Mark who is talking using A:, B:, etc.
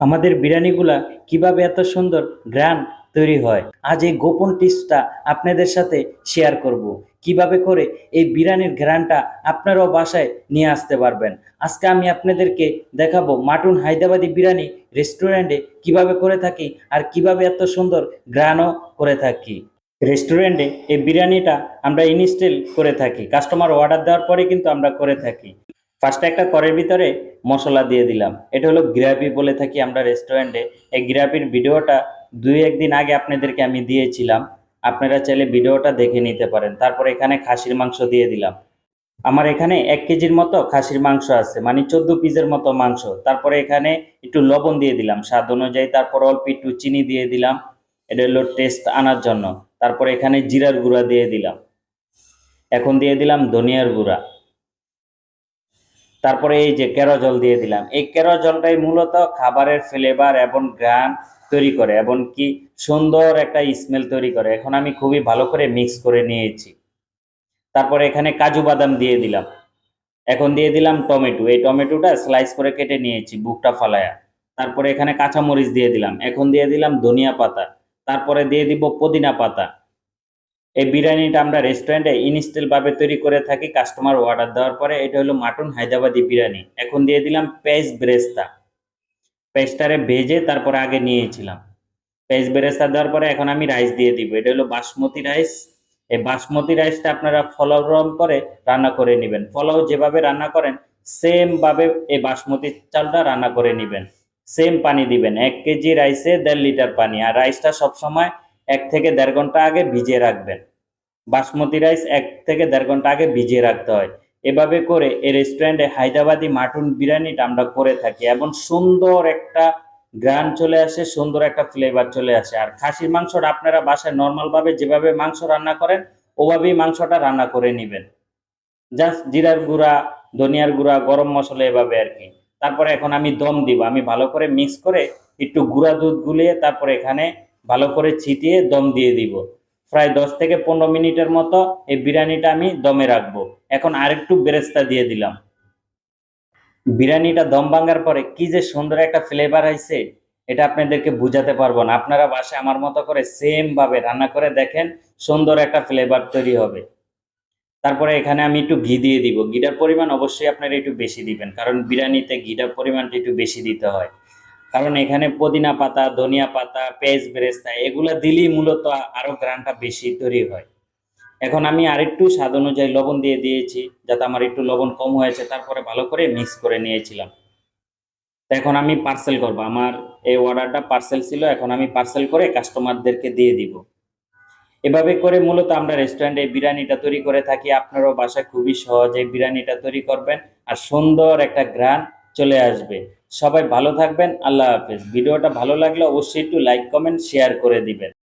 A: আমাদের বিরিয়ানিগুলা কীভাবে এত সুন্দর গ্রান তৈরি হয়? আজ এই গোপন টিপসটা আপনাদের সাথে শেয়ার করব। কীভাবে করে এই বিরিয়ানির গ্রানটা আপনারাও বাসায় নিয়ে আসতে পারবেন। আজকে আমি আপনাদেরকে দেখাবো মাটুন হায়দ্রাবাদি বিরিয়ানি রেস্টুরেন্টে কীভাবে করে থাকি আর কীভাবে এত সুন্দর গ্রানও করে থাকি। রেস্টুরেন্টে এই বিরিয়ানিটা আমরা ইনস্টল করে থাকি। কাস্টমার অর্ডার দেওয়ার পরে কিন্তু আমরা করে থাকি। ফার্স্টে একটা করের ভিতরে মশলা দিয়ে দিলাম। এটা হলো গ্রাভি বলে থাকি আমরা রেস্টুরেন্টে এই গ্রাভির ভিডিওটা দুই একদিন আগে আপনাদেরকে আমি দিয়েছিলাম। আপনারা চাইলে ভিডিওটা দেখে নিতে পারেন। তারপর এখানে খাসির মাংস দিয়ে দিলাম। আমার এখানে এক কেজির মতো খাসির মাংস আছে মানে চোদ্দ পিসের মতো মাংস। তারপরে এখানে একটু লবণ দিয়ে দিলাম। স্বাদ অনুযায়ী তারপর অল্প একটু চিনি দিয়ে দিলাম। এটা হলো টেস্ট আনার জন্য। তারপরে এখানে জিরার গুঁড়া দিয়ে দিলাম। এখন দিয়ে দিলাম ধনিয়ার গুঁড়া। তারপরে এই যে কেরো জল দিয়ে দিলাম। এই কেরো জলটাই মূলত খাবারের ফ্লেভার এবং গ্রান তৈরি করে এবং কি সুন্দর একটা স্মেল তৈরি করে। এখন আমি খুবই ভালো করে মিক্স করে নিয়েছি। তারপরে এখানে কাজু বাদাম দিয়ে দিলাম। এখন দিয়ে দিলাম টমেটো। এই টমেটোটা স্লাইস করে কেটে নিয়েছি বুকটা ফালায়া। তারপরে এখানে কাঁচামরিচ দিয়ে দিলাম। এখন দিয়ে দিলাম ধনিয়া পাতা। তারপরে দিয়ে দিব পুদিনা পাতা। এই বিরিয়ানিটা আমরা রেস্টুরেন্টে ইনস্টল ভাবে তৈরি করে থাকি কাস্টমার অর্ডার দেওয়ার পরে এটা হলো মাটন হায়দ্রাবাদি বিরিয়ানি। এখন দিয়ে দিলাম পেঁয়াজ ব্রেস্তা। পেঁয়াজটারে ভেজে তারপরে আগে নিয়েছিলাম। পেঁয়াজ বেরেস্তা দেওয়ার পরে এখন আমি রাইস দিয়ে দিব। এটা হলো বাসমতি রাইস এই বাসমতি রাইসটা আপনারা ফলাও রং করে রান্না করে নেবেন। ফলাও যেভাবে রান্না করেন সেম ভাবে এই বাসমতি চালটা রান্না করে নেবেন। সেম পানি দিবেন, এক কেজি রাইসে দেড় লিটার পানি। আর রাইসটা সবসময় এক থেকে দেড় ঘণ্টা আগে ভিজিয়ে রাখবেন। বাসমতি রাইস এক থেকে দেড় ঘণ্টা আগে ভিজিয়ে রাখতে হয়। এভাবে করে এই রেস্টুরেন্টে হায়দ্রাবাদি মাটন বিরিয়ানিটা আমরা করে থাকি এবং সুন্দর একটা গ্রান চলে আসে, সুন্দর একটা ফ্লেভার চলে আসে। আর খাসির মাংসটা আপনারা বাসায় নর্মাল ভাবে যেভাবে মাংস রান্না করেন, ওভাবেই মাংসটা রান্না করে নেবেন। জাস্ট জিরার গুঁড়া, ধনিয়ার গুঁড়া, গরম মশলা এভাবে আর কি। তারপরে এখন আমি দম দিব। আমি ভালো করে মিক্স করে একটু গুঁড়া দুধ গুলিয়ে তারপরে এখানে ভালো করে ছিটিয়ে দম দিয়ে দিব। প্রায় দশ থেকে পনেরো মিনিটের মতো এই বিরিয়ানিটা আমি দমে রাখব। এখন আরেকটু বেরেস্তা দিয়ে দিলাম। বিরিয়ানিটা দম ভাঙার পরে কি যে সুন্দর একটা ফ্লেভার আইছে, এটা আপনাদেরকে বুঝাতে পারব না। আপনারা বাসায় আমার মতো করে সেম ভাবে রান্না করে দেখেন, সুন্দর একটা ফ্লেভার তৈরি হবে। তারপরে এখানে আমি একটু ঘি দিয়ে দিব। ঘিটার পরিমাণ অবশ্যই আপনারা একটু বেশি দিবেন, কারণ বিরিয়ানিতে ঘিটার পরিমাণটা একটু বেশি দিতে হয়। কারণ এখানে পুদিনা পাতা, ধনিয়া পাতা, পেঁয়াজ, বেরেস্তা, এগুলা দিলেই মূলত আরও গ্রানটা বেশি তৈরি হয়। এখন আমি আরেকটু স্বাদ অনুযায়ী লবণ দিয়ে দিয়েছি, যাতে আমার একটু লবণ কম হয়েছে, তারপরে ভালো করে মিক্স করে নিয়েছিলাম। এখন আমি পার্সেল করব। আমার এই অর্ডারটা পার্সেল ছিল, এখন আমি পার্সেল করে কাস্টমারদেরকে দিয়ে দিব। এভাবে করে মূলত আমরা রেস্টুরেন্টে বিরিয়ানিটা তৈরি করে থাকি। আপনারাও বাসায় খুবই সহজে বিরিয়ানিটা তৈরি করবেন। আর সুন্দর একটা গ্রান চলে আসবে। সবাই ভালো থাকবেন, আল্লাহ হাফেজ। ভিডিওটা ভালো লাগলে অবশ্যই একটু লাইক কমেন্ট শেয়ার করে দিবেন।